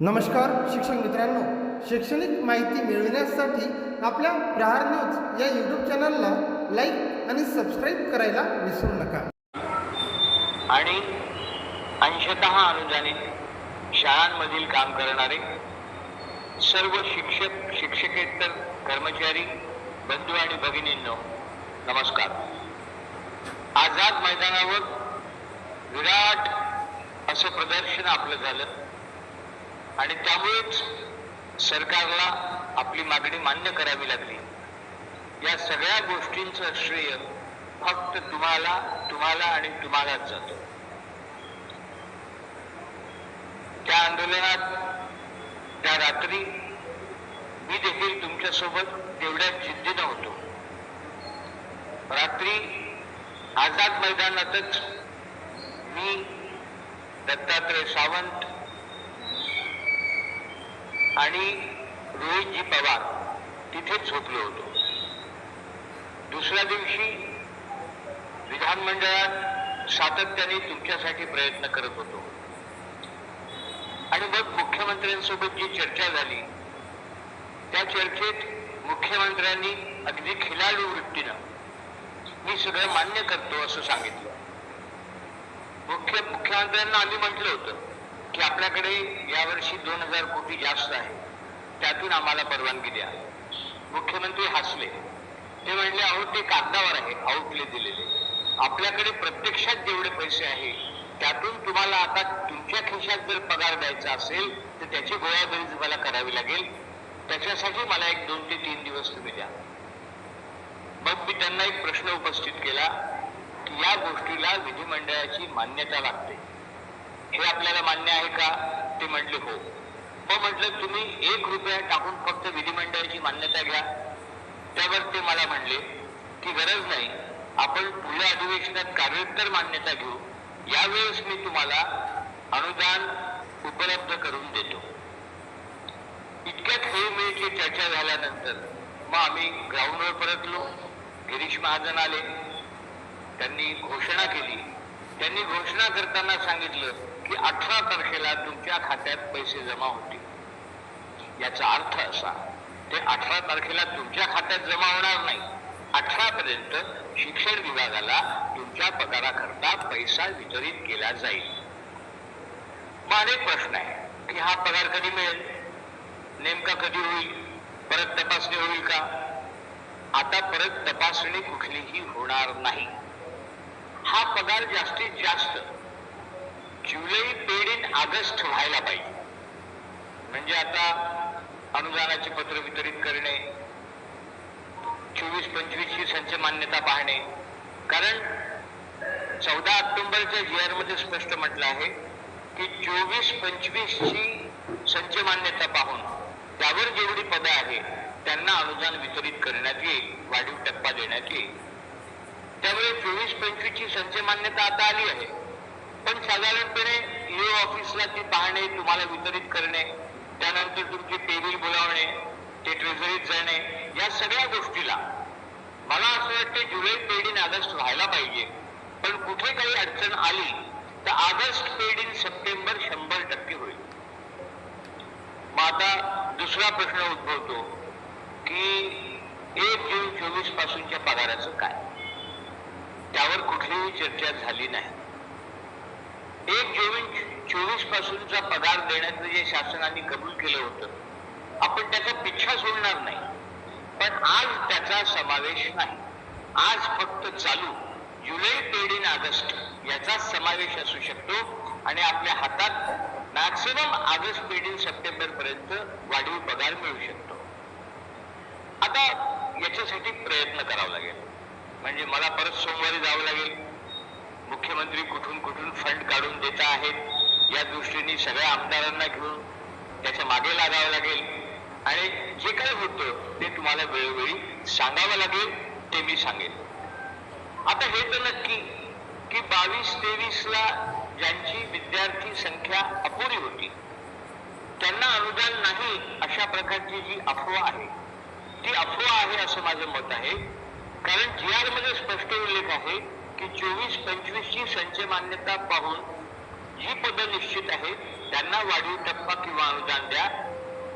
नमस्कार शिक्षक मित्रांनो. शैक्षणिक माहिती मिळविण्यासाठी आपल्या प्रहार न्यूज या यूट्यूब चॅनलला लाईक आणि सबस्क्राईब करायला विसरू नका. आणि अंशतः अनुदानित शाळांमधील काम करणारे सर्व शिक्षक शिक्षकेतर कर्मचारी बंधू आणि भगिनींनो नमस्कार. आझाद मैदानावर विराट असं प्रदर्शन आपलं झालं. आणि त्यामुळेच सरकारला आपली मागणी मान्य करावी लागली. या सगळ्या गोष्टींचं श्रेय फक्त तुम्हाला तुम्हाला आणि तुम्हालाच जातो. त्या आंदोलनात त्या रात्री मी देखील तुमच्यासोबत तेवढ्याच जिद्दीनं होतो. रात्री आझाद मैदानातच मी दत्तात्रय सावंत आणि रोहितजी पवार तिथेच झोपलो होतो. दुसऱ्या दिवशी विधानमंडळात सातत्याने तुमच्यासाठी प्रयत्न करत होतो. आणि मग मुख्यमंत्र्यांसोबत जी चर्चा झाली त्या चर्चेत मुख्यमंत्र्यांनी अगदी खिलाडू वृत्तीनं मी सगळं मान्य करतो असं सांगितलं. मुख्य मुख्यमंत्र्यांना आम्ही म्हटलं होतं की आपल्याकडे यावर्षी दोन हजार कोटी जास्त आहे. त्यातून आम्हाला परवानगी द्या. मुख्यमंत्री हसले. ते म्हणले अहो ते कागदावर आहे आउटले दिलेले. आपल्याकडे प्रत्यक्षात जेवढे पैसे आहे त्यातून तुम्हाला आता तुमच्या खिशात जर पगार द्यायचा असेल तर त्याची गोळाबेरीज मला करावी लागेल. त्याच्यासाठी मला एक दोन ते तीन दिवस तुम्ही द्या. मग मी त्यांना एक प्रश्न उपस्थित केला की या गोष्टीला विधिमंडळाची मान्यता लागते. हे आपल्याला मान्य आहे का? ते म्हटले हो. मग म्हटलं तुम्ही एक रुपया टाकून फक्त विधिमंडळाची मान्यता घ्या. त्यावर ते मला म्हणले की गरज नाही. आपण पुढल्या अधिवेशनात कार्योत्तर मान्यता घेऊ. यावेळेस मी तुम्हाला अनुदान उपलब्ध करून देतो. इतक्यात खेळमेळीची चर्चा झाल्यानंतर मग आम्ही ग्राउंडवर परतलो. गिरीश महाजन आले. त्यांनी घोषणा केली त्यांनी घोषणा करताना सांगितलं की अठरा तारखेला तुमच्या खात्यात पैसे जमा होतील. याचा अर्थ असा ते अठरा तारखेला तुमच्या खात्यात जमा होणार नाही. अठरा पर्यंत शिक्षण विभागाला तुमच्या पगाराकरता पैसा वितरित केला जाईल. मग अनेक प्रश्न आहे की हा पगार कधी मिळेल? नेमका कधी होईल? परत तपासणी होईल का? आता परत तपासणी कुठलीही होणार नाही. हा पगार जास्तीत जास्त जुलै पेड इन ऑगस्ट व्हायला पाहिजे. म्हणजे आता अनुदानाचे पत्र वितरित करणे चोवीस पंचवीस ची संच मान्यता पाहणे. कारण चौदा ऑक्टोबरच्या जीआरमध्ये स्पष्ट म्हटलं आहे की चोवीस पंचवीस ची संच मान्यता पाहून त्यावर जेवढी पदं आहे त्यांना अनुदान वितरित करण्यात येईल वाढीव टप्पा देण्यात येईल. त्यामुळे चोवीस पंचवीसची ची संच मान्यता आता आली आहे. पण साधारणपणे ईओ ऑफिसला ती पाहणे तुम्हाला वितरित करणे त्यानंतर तुमची पेबिल बोलावणे ते ट्रेझरीत जाणे या सगळ्या गोष्टीला मला असं वाटतं जुलै पेड इन ऑगस्ट व्हायला पाहिजे. पण कुठे काही अडचण आली तर ऑगस्ट पेड इन सप्टेंबर शंभर टक्के होईल. मग आता दुसरा प्रश्न उद्भवतो की एक जून चोवीस पासूनच्या पगाराचं काय? त्यावर कुठलीही चर्चा झाली नाही. एक जून चोवीस पासूनचा पगार देण्याचं जे शासनाने कबूल केलं होतं आपण त्याचा पिच्छा सोडणार नाही. पण आज त्याचा समावेश नाही. आज फक्त चालू जुलै पेड इन ऑगस्ट याचा समावेश असू शकतो आणि आपल्या हातात maximum August paid in September पर्यंत वाढीव पगार मिळू शकतो. आता याच्यासाठी प्रयत्न करावा लागेल. म्हणजे मला परत सोमवारी जावं लागेल. मुख्यमंत्री कुठून कुठून फंड काढून देत आहेत या दृष्टीने सगळ्या आमदारांना घेऊन त्याच्यामागे लागावं लागेल. आणि जे काय होतं ते तुम्हाला वेळोवेळी सांगावं लागेल ते मी सांगेन. आता हे तर नक्की की बावीस तेवीस ला ज्यांची विद्यार्थी संख्या अपुरी होती त्यांना अनुदान नाही अशा प्रकारची जी अफवा आहे ती अफवा आहे असं माझं मत आहे. कारण जी आरमध्ये स्पष्ट उल्लेख आहे की चोवीस पंचवीस ची संच मान्यता पाहून जी पदं निश्चित आहे त्यांना वाढीव टप्पा किंवा अनुदान द्या.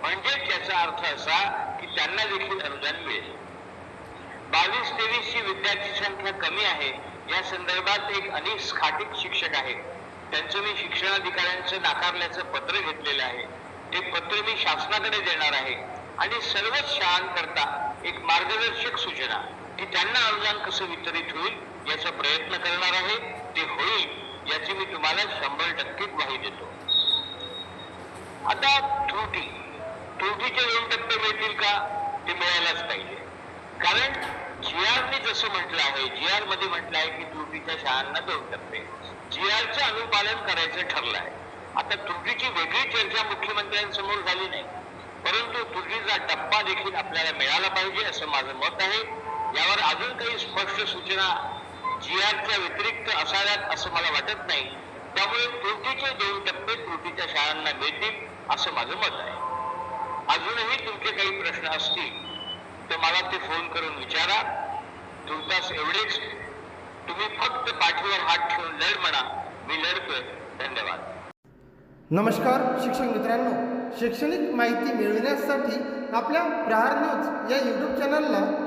म्हणजे त्याचा अर्थ असा की त्यांना देखील अनुदान मिळेल. बावीस तेवीस ची विद्यार्थी संख्या कमी आहे या संदर्भात एक अनेक शिक्षक आहे त्यांचं मी शिक्षणाधिकाऱ्यांचं नाकारल्याचं पत्र घेतलेलं आहे. ते पत्र मी शासनाकडे देणार आहे. आणि सर्वच शाळांकरता एक मार्गदर्शक सूचना. की त्यांना अनुदान कसं वितरित होईल याचा प्रयत्न करणार आहे ते होईल याची मी तुम्हाला शंभर टक्के ग्वाही देतो. आता त्रुटी. त्रुटीचे दोन टप्पे मिळतील का? ते मिळायलाच पाहिजे. कारण जी आरने जसं म्हटलं आहे जी आरमध्ये म्हटलं आहे की त्रुटीच्या शाळांना दोन टप्पे. जी आरचं अनुपालन करायचं ठरलं आहे. आता त्रुटीची वेगळी चर्चा मुख्यमंत्र्यांसमोर झाली नाही. परंतु त्रुटीचा टप्पा देखील आपल्याला मिळाला पाहिजे असं माझं मत आहे. यावर अजून काही स्पष्ट सूचना जी आरच्या व्यतिरिक्त असाव्यात असं मला वाटत नाही. त्यामुळे त्रुटीचे दोन टप्पे त्रुटीच्या शाळांना मिळतील असं माझं मत आहे. अजूनही तुमचे काही प्रश्न असतील तर मला ते फोन करून विचारा. तुमचाच एवढेच. तुम्ही फक्त पाठीवर हात ठेवून लढ म्हणा. मी लढतोय. धन्यवाद. नमस्कार शिक्षक मित्रांनो. शैक्षणिक माहिती मिळविण्यासाठी आपल्या प्रहार न्यूज या यूट्यूब चॅनलला